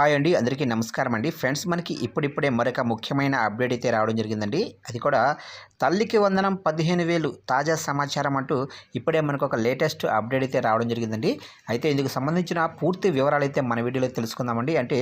Hi అండి. అందరికీ నమస్కారం అండి. ఫ్రెండ్స్ మనకి ఇప్పుడిప్పుడే మరొక ముఖ్యమైన అప్డేట్ అయితే రావడం జరిగిందండి. అది కూడా తల్లికి వందనం పదిహేను వేలు తాజా సమాచారం అంటూ ఇప్పుడే మనకు ఒక లేటెస్ట్ అప్డేట్ అయితే రావడం జరిగిందండి. అయితే ఇందుకు సంబంధించిన పూర్తి వివరాలు అయితే మన వీడియోలో తెలుసుకుందామండి. అంటే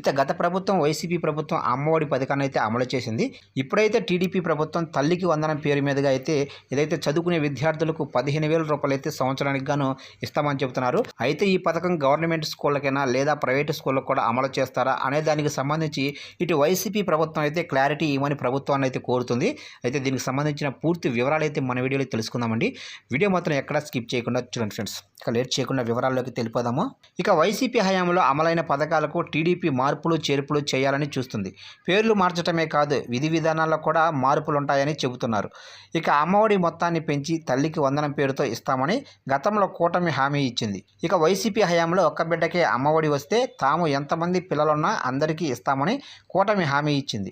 ఇత గత ప్రభుత్వం వైసీపీ ప్రభుత్వం అమ్మఒడి పథకాన్ని అయితే అమలు చేసింది. ఇప్పుడైతే టీడీపీ ప్రభుత్వం తల్లికి వందనం పేరు మీదుగా అయితే ఏదైతే చదువుకునే విద్యార్థులకు పదిహేను వేల రూపాయలు అయితే సంవత్సరానికి గాను ఇస్తామని చెబుతున్నారు అయితే ఈ పథకం గవర్నమెంట్ స్కూళ్ళకైనా లేదా ప్రైవేట్ స్కూళ్ళకు కూడా అమలు చేస్తారా అనే దానికి సంబంధించి ఇటు వైసీపీ ప్రభుత్వం అయితే క్లారిటీ ఇవ్వని ప్రభుత్వాన్ని అయితే కోరుతుంది. అయితే దీనికి సంబంధించిన పూర్తి వివరాలు అయితే మన వీడియోలో తెలుసుకుందామండి. వీడియో మాత్రం ఎక్కడ స్కిప్ చేయకుండా చూడండి ఫ్రెండ్స్. ఇక లేట్ చేయకుండా వివరాల్లోకి తెలిపోదాము. ఇక వైసీపీ హయాంలో అమలైన పథకాలకు టీడీపీ మార్పులు చేర్పులు చేయాలని చూస్తుంది. పేర్లు మార్చటమే కాదు విధి విధానాల్లో కూడా మార్పులు ఉంటాయని చెబుతున్నారు. ఇక అమ్మఒడి మొత్తాన్ని పెంచి తల్లికి వందనం పేరుతో ఇస్తామని గతంలో కూటమి హామీ ఇచ్చింది. ఇక వైసీపీ హయాంలో ఒక్క బిడ్డకే అమ్మఒడి వస్తే తాము ఎంతమంది పిల్లలున్నా అందరికీ ఇస్తామని కూటమి హామీ ఇచ్చింది.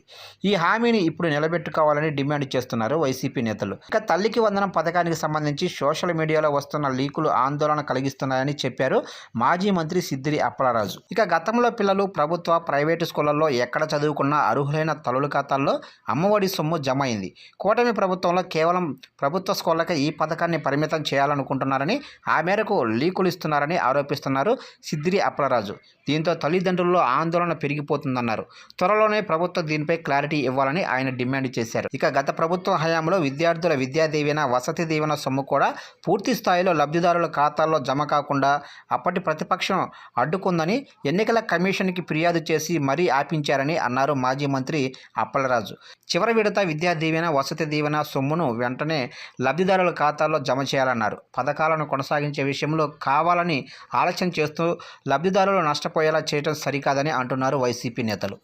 ఈ హామీని ఇప్పుడు నిలబెట్టుకోవాలని డిమాండ్ చేస్తున్నారు. వైసీపీ నేతలు. ఇక తల్లికి వందనం పథకానికి సంబంధించి సోషల్ మీడియాలో వస్తున్న లీకులు ఆందోళన కలిగిస్తున్నాయని చెప్పారు మాజీ మంత్రి సిద్దిరి అప్పలరాజు. ఇక గతంలో పిల్లలు ప్రభుత్వ ప్రైవేటు స్కూళ్ళలో ఎక్కడ చదువుకున్నా అర్హులైన తల్లుల ఖాతాల్లో అమ్మఒడి సొమ్ము జమ అయింది కూటమి ప్రభుత్వంలో కేవలం ప్రభుత్వ స్కూళ్ళకే ఈ పథకాన్ని పరిమితం చేయాలనుకుంటున్నారని ఆ మేరకు లీకులు ఇస్తున్నారని ఆరోపిస్తున్నారు సిద్దిరి అప్పలరాజు. దీంతో తల్లిదండ్రుల్లో ఆందోళన పెరిగిపోతుందన్నారు. త్వరలోనే ప్రభుత్వం దీనిపై క్లారిటీ ఇవ్వాలని ఆయన డిమాండ్ చేశారు. ఇక గత ప్రభుత్వ హయాంలో విద్యార్థుల విద్యా దీవెన వసతి దీవెన సొమ్ము కూడా పూర్తి స్థాయిలో లబ్ధిదారుల ఖాతాల్లో జమ కాకుండా అప్పటి ప్రతిపక్షం అడ్డుకుందని ఎన్నికల కమిషన్కి ఫిర్యాదు చేసి మరీ ఆపించారని అన్నారు మాజీ మంత్రి అప్పలరాజు. చివరి విడత విద్యా దీవెన వసతి దీవెన సొమ్మును వెంటనే లబ్ధిదారుల ఖాతాల్లో జమ చేయాలన్నారు. పథకాలను కొనసాగించే విషయంలో కావాలని ఆలస్యం చేస్తూ లబ్ధిదారులు నష్టపోయేలా చేయడం సరికాదని అంటున్నారు వైసీపీ నేతలు.